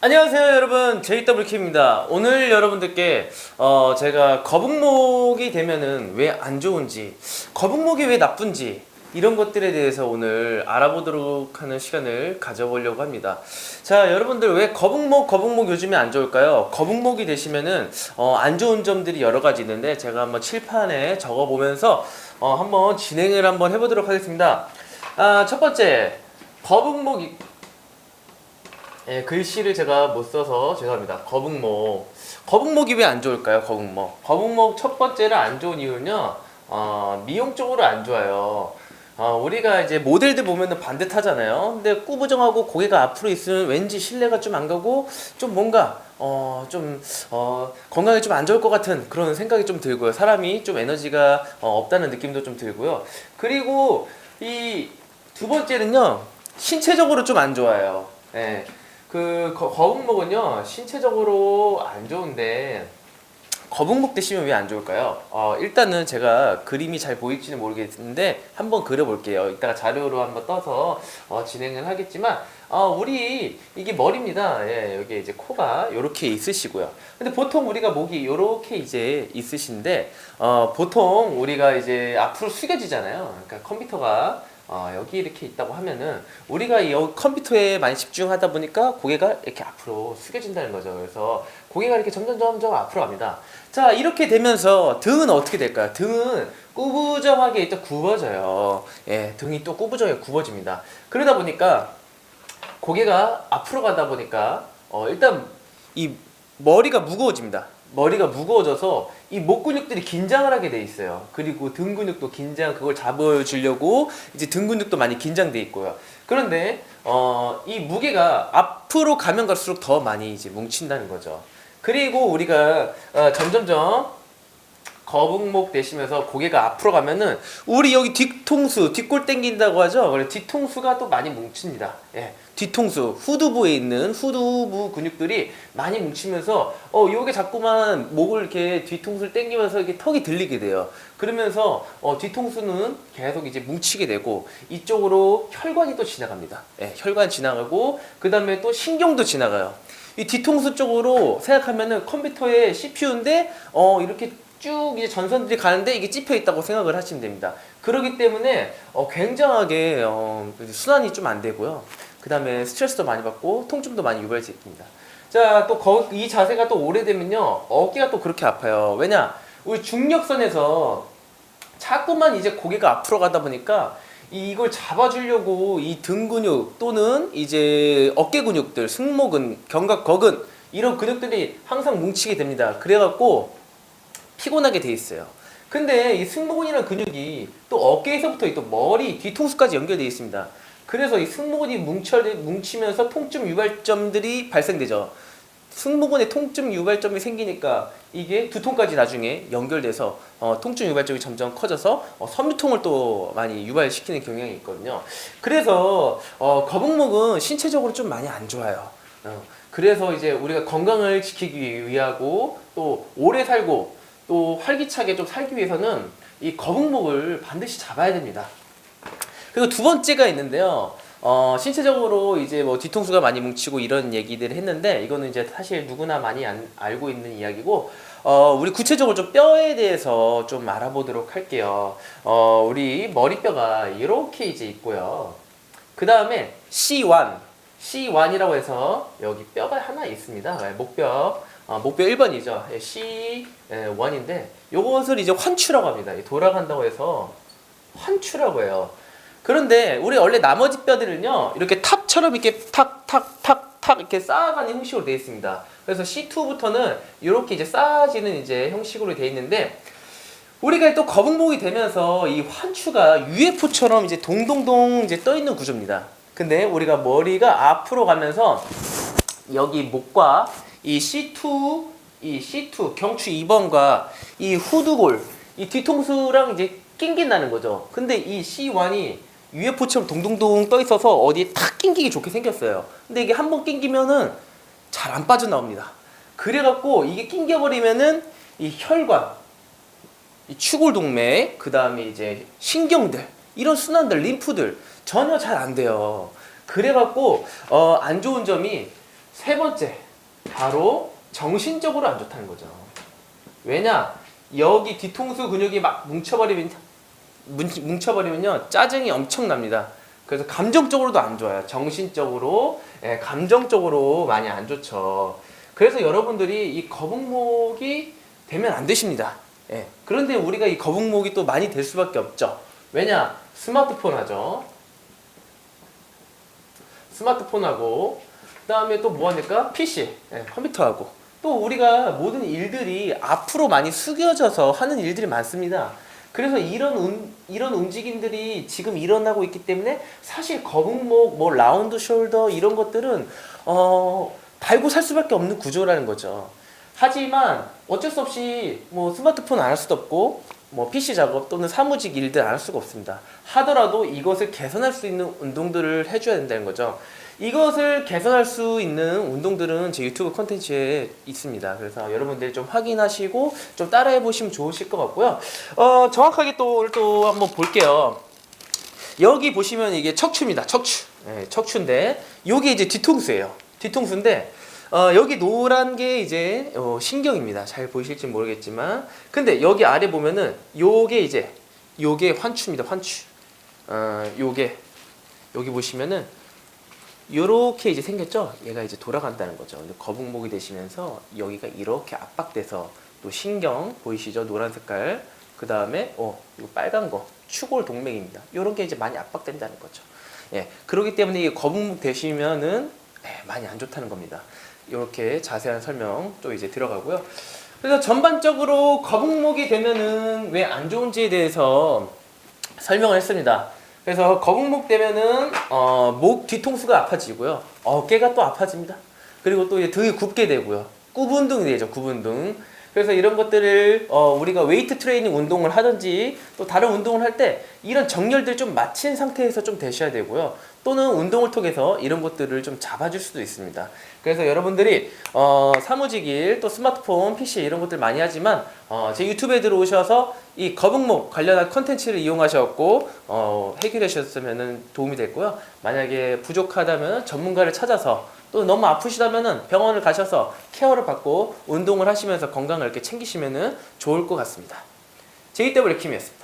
안녕하세요 여러분. JWK입니다. 오늘 여러분들께 어, 제가 거북목이 되면은 왜 안 좋은지 거북목이 왜 나쁜지 이런 것들에 대해서 오늘 알아보도록 하는 시간을 가져보려고 합니다. 자 여러분들 왜 거북목 거북목 요즘에 안 좋을까요? 거북목이 되시면은 어, 안 좋은 점들이 여러 가지 있는데 제가 한번 칠판에 적어 보면서 어, 한번 진행을 한번 해보도록 하겠습니다. 아, 첫 번째 거북목이 예, 글씨를 제가 못 써서 죄송합니다. 거북목. 거북목이 왜 안 좋을까요? 거북목. 거북목 첫 번째로 안 좋은 이유는요. 어, 미용 쪽으로 안 좋아요. 어, 우리가 이제 모델들 보면은 반듯하잖아요. 근데 꾸부정하고 고개가 앞으로 있으면 왠지 신뢰가 좀 안 가고 좀 뭔가 어, 좀 어, 건강에 좀 안 좋을 것 같은 그런 생각이 좀 들고요. 사람이 좀 에너지가 어, 없다는 느낌도 좀 들고요. 그리고 이 두 번째는요. 신체적으로 좀 안 좋아요. 예. 그 거, 거북목은요 신체적으로 안 좋은데 거북목 드시면 왜 안 좋을까요? 어, 일단은 제가 그림이 잘 보일지는 모르겠는데 한번 그려볼게요. 이따가 자료로 한번 떠서 어, 진행을 하겠지만 어, 우리 이게 머리입니다. 예, 여기 이제 코가 이렇게 있으시고요. 근데 보통 우리가 목이 이렇게 이제 있으신데 어, 보통 우리가 이제 앞으로 숙여지잖아요. 그러니까 컴퓨터가 어, 여기 이렇게 있다고 하면은 우리가 이 컴퓨터에 많이 집중하다 보니까 고개가 이렇게 앞으로 숙여진다는 거죠. 그래서 고개가 이렇게 점점 점점 앞으로 갑니다. 자 이렇게 되면서 등은 어떻게 될까요? 등은 꾸부정하게 일단 굽어져요. 예, 등이 또 꾸부정하게 굽어집니다. 그러다 보니까 고개가 앞으로 가다 보니까 어, 일단 이 머리가 무거워집니다. 머리가 무거워져서 이 목 근육들이 긴장을 하게 돼 있어요. 그리고 등 근육도 긴장 그걸 잡아주려고 이제 등 근육도 많이 긴장돼 있고요. 그런데 어, 이 무게가 앞으로 가면 갈수록 더 많이 이제 뭉친다는 거죠. 그리고 우리가 어, 점점점 거북목 되시면서 고개가 앞으로 가면은 우리 여기 뒤통수 뒷골 땡긴다고 하죠. 그래 뒤통수가 또 많이 뭉칩니다. 예, 뒤통수 후두부에 있는 후두부 근육들이 많이 뭉치면서 어 요게 자꾸만 목을 이렇게 뒤통수를 땡기면서 이렇게 턱이 들리게 돼요. 그러면서 어 뒤통수는 계속 이제 뭉치게 되고 이쪽으로 혈관이 또 지나갑니다. 예, 혈관 지나가고 그 다음에 또 신경도 지나가요. 이 뒤통수 쪽으로 생각하면은 컴퓨터의 CPU인데 어 이렇게 쭉 이제 전선들이 가는데 이게 찝혀 있다고 생각을 하시면 됩니다. 그렇기 때문에 어, 굉장하게 어, 순환이 좀 안 되고요. 그 다음에 스트레스도 많이 받고 통증도 많이 유발됩니다. 자, 또 이 자세가 또 오래되면요. 어깨가 또 그렇게 아파요. 왜냐? 우리 중력선에서 자꾸만 이제 고개가 앞으로 가다 보니까 이걸 잡아주려고 이 등 근육 또는 이제 어깨 근육들, 승모근, 견갑 거근 이런 근육들이 항상 뭉치게 됩니다. 그래갖고 피곤하게 돼 있어요. 근데 이 승모근이라는 근육이 또 어깨에서부터 또 머리, 뒤통수까지 연결되어 있습니다. 그래서 이 승모근이 뭉쳐, 뭉치면서 통증 유발점들이 발생되죠. 승모근에 통증 유발점이 생기니까 이게 두통까지 나중에 연결돼서 어, 통증 유발점이 점점 커져서 어, 섬유통을 또 많이 유발시키는 경향이 있거든요. 그래서 어, 거북목은 신체적으로 좀 많이 안 좋아요. 어, 그래서 이제 우리가 건강을 지키기 위하고 또 오래 살고 또 활기차게 좀 살기 위해서는 이 거북목을 반드시 잡아야 됩니다. 그리고 두 번째가 있는데요. 어, 신체적으로 이제 뭐 뒤통수가 많이 뭉치고 이런 얘기들을 했는데 이거는 이제 사실 누구나 많이 안, 알고 있는 이야기고 어, 우리 구체적으로 좀 뼈에 대해서 좀 알아보도록 할게요. 어, 우리 머리뼈가 이렇게 이제 있고요. 그 다음에 C1, C1이라고 해서 여기 뼈가 하나 있습니다. 네, 목뼈. 어, 목뼈 1번이죠. C1인데 요것을 이제 환추라고 합니다. 돌아간다고 해서 환추라고 해요. 그런데 우리 원래 나머지 뼈들은요 이렇게 탑처럼 이렇게 탁탁탁탁 이렇게 쌓아가는 형식으로 되어 있습니다. 그래서 C2부터는 이렇게 이제 쌓아지는 이제 형식으로 되어 있는데 우리가 또 거북목이 되면서 이 환추가 UFO처럼 이제 동동동 이제 떠 있는 구조입니다. 근데 우리가 머리가 앞으로 가면서 여기 목과 이 C2 이 C2 경추 2번과 이 후두골 이 뒤통수랑 이제 낑긴다는 거죠. 근데 이 C1이 UFO처럼 동동동 떠 있어서 어디에 탁 낑기기 좋게 생겼어요. 근데 이게 한 번 낑기면은 잘 안 빠져나옵니다. 그래갖고 이게 낑겨버리면은 이 혈관, 이 추골동맥, 그 다음에 이제 신경들, 이런 순환들, 림프들 전혀 잘 안 돼요. 그래갖고 어, 안 좋은 점이 세 번째 바로 정신적으로 안 좋다는 거죠. 왜냐 여기 뒤통수 근육이 막 뭉쳐버리면 뭉- 뭉쳐버리면요 짜증이 엄청납니다. 그래서 감정적으로도 안 좋아요. 정신적으로, 예, 감정적으로 많이 안 좋죠. 그래서 여러분들이 이 거북목이 되면 안 되십니다. 예. 그런데 우리가 이 거북목이 또 많이 될 수밖에 없죠. 왜냐? 스마트폰 하죠. 스마트폰하고 그다음에 또뭐 합니까? PC, 예, 컴퓨터하고 또 우리가 모든 일들이 앞으로 많이 숙여져서 하는 일들이 많습니다. 그래서 이런 운, 이런 움직임들이 지금 일어나고 있기 때문에 사실 거북목, 뭐 라운드 숄더 이런 것들은 어 달고 살 수밖에 없는 구조라는 거죠. 하지만 어쩔 수 없이 뭐 스마트폰 안 할 수도 없고 뭐 PC 작업 또는 사무직 일들 안 할 수가 없습니다. 하더라도 이것을 개선할 수 있는 운동들을 해줘야 된다는 거죠. 이것을 개선할 수 있는 운동들은 제 유튜브 콘텐츠에 있습니다. 그래서 여러분들이 좀 확인하시고 좀 따라해 보시면 좋으실 것 같고요. 어, 정확하게 또 또 한번 볼게요. 여기 보시면 이게 척추입니다. 척추. 네, 척추인데 요게 이제 뒤통수예요. 뒤통수인데 어, 여기 노란 게 이제 어, 신경입니다. 잘 보이실지 모르겠지만 근데 여기 아래 보면은 요게 이제 요게 환추입니다. 환추. 어, 요게 여기 보시면은 요렇게 이제 생겼죠? 얘가 이제 돌아간다는 거죠. 근데 거북목이 되시면서 여기가 이렇게 압박돼서 또 신경 보이시죠? 노란 색깔. 그 다음에 어 이거 빨간 거 추골 동맥입니다. 요런 게 이제 많이 압박된다는 거죠. 예, 그렇기 때문에 이 거북목 되시면은 예, 많이 안 좋다는 겁니다. 이렇게 자세한 설명 또 이제 들어가고요. 그래서 전반적으로 거북목이 되면은 왜 안 좋은지에 대해서 설명을 했습니다. 그래서 거북목 되면은 어, 목 뒤통수가 아파지고요. 어깨가 또 아파집니다. 그리고 또 이제 등이 굽게 되고요. 구분등이 되죠. 구분등. 그래서 이런 것들을 어, 우리가 웨이트 트레이닝 운동을 하든지 또 다른 운동을 할 때 이런 정렬들 좀 마친 상태에서 좀 되셔야 되고요. 또는 운동을 통해서 이런 것들을 좀 잡아줄 수도 있습니다. 그래서 여러분들이 어, 사무직일 또 스마트폰, PC 이런 것들 많이 하지만 어, 제 유튜브에 들어오셔서 이 거북목 관련한 컨텐츠를 이용하셨고 어, 해결하셨으면 도움이 됐고요. 만약에 부족하다면 전문가를 찾아서 또 너무 아프시다면 병원을 가셔서 케어를 받고 운동을 하시면서 건강을 이렇게 챙기시면 좋을 것 같습니다. JW 킴이었습니다.